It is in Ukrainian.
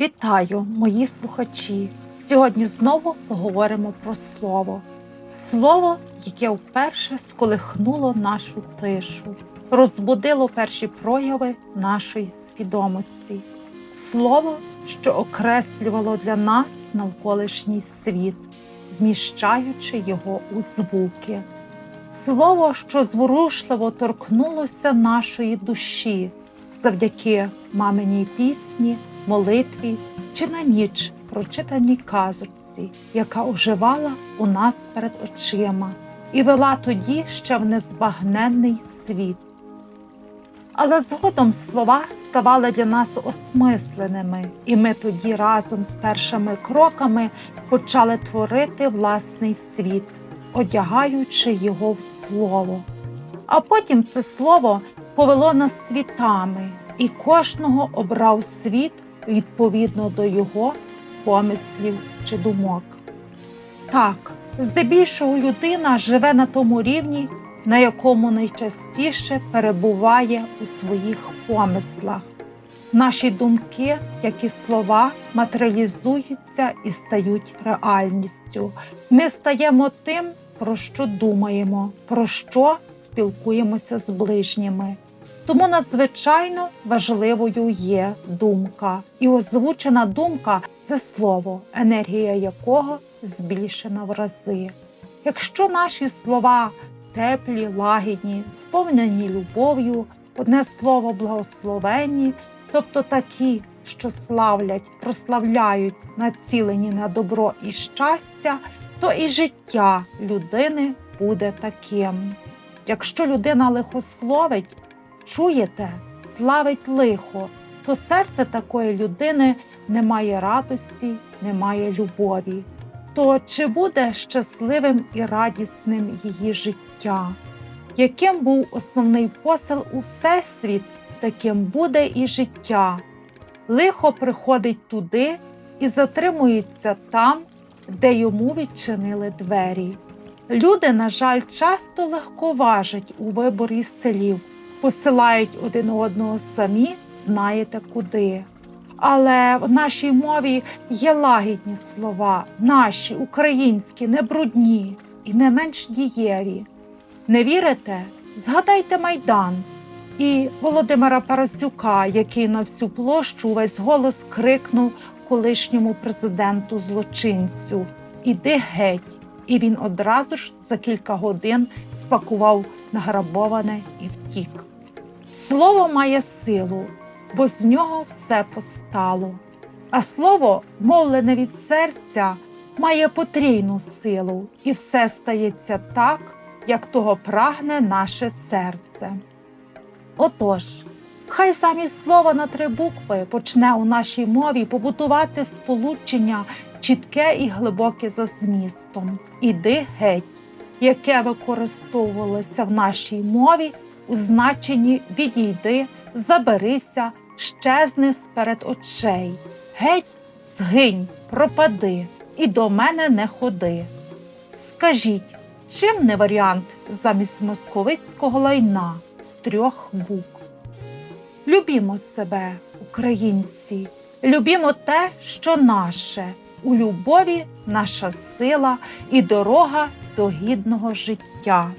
Вітаю, мої слухачі! Сьогодні знову поговоримо про слово. Слово, яке вперше сколихнуло нашу тишу, розбудило перші прояви нашої свідомості. Слово, що окреслювало для нас навколишній світ, вміщаючи його у звуки. Слово, що зворушливо торкнулося нашої душі завдяки маминій пісні, молитві чи на ніч прочитаній казочці, яка оживала у нас перед очима і вела тоді ще в незбагненний світ. Але згодом слова ставали для нас осмисленими, і ми тоді разом з першими кроками почали творити власний світ, одягаючи його в слово. А потім це слово повело нас світами, і кожного обрав світ відповідно до його помислів чи думок. Так, здебільшого людина живе на тому рівні, на якому найчастіше перебуває у своїх помислах. Наші думки, як і слова, матеріалізуються і стають реальністю. Ми стаємо тим, про що думаємо, про що спілкуємося з ближніми. Тому надзвичайно важливою є думка, і озвучена думка це слово, енергія якого збільшена в рази. Якщо наші слова теплі, лагідні, сповнені любов'ю, одне слово благословенні, тобто такі, що славлять, прославляють, націлені на добро і щастя, то і життя людини буде таким. Якщо людина лихословить, чуєте, славить лихо, то серце такої людини не має радості, не має любові. То чи буде щасливим і радісним її життя? Яким був основний посил у всесвіт, таким буде і життя. Лихо приходить туди і затримується там, де йому відчинили двері. Люди, на жаль, часто легковажать у виборі слів, посилають один одного самі, знаєте куди. Але в нашій мові є лагідні слова, наші, українські, не брудні і не менш дієві. Не вірите? Згадайте Майдан і Володимира Парасюка, який на всю площу весь голос крикнув колишньому президенту злочинцю Іди геть! І він одразу ж за кілька годин спакував награбоване і втік. Слово має силу, бо з нього все постало. А слово, мовлене від серця, має потрійну силу, і все стається так, як того прагне наше серце. Отож, хай замість слова на три букви почне у нашій мові побудувати сполучення чітке і глибоке за змістом. Іди геть, яке використовувалося в нашій мові у значенні відійди, заберися, щезни сперед очей. Геть, згинь, пропади і до мене не ходи. Скажіть, чим не варіант замість московицького лайна з трьох букв? Любімо себе, українці, любімо те, що наше. У любові наша сила і дорога до гідного життя.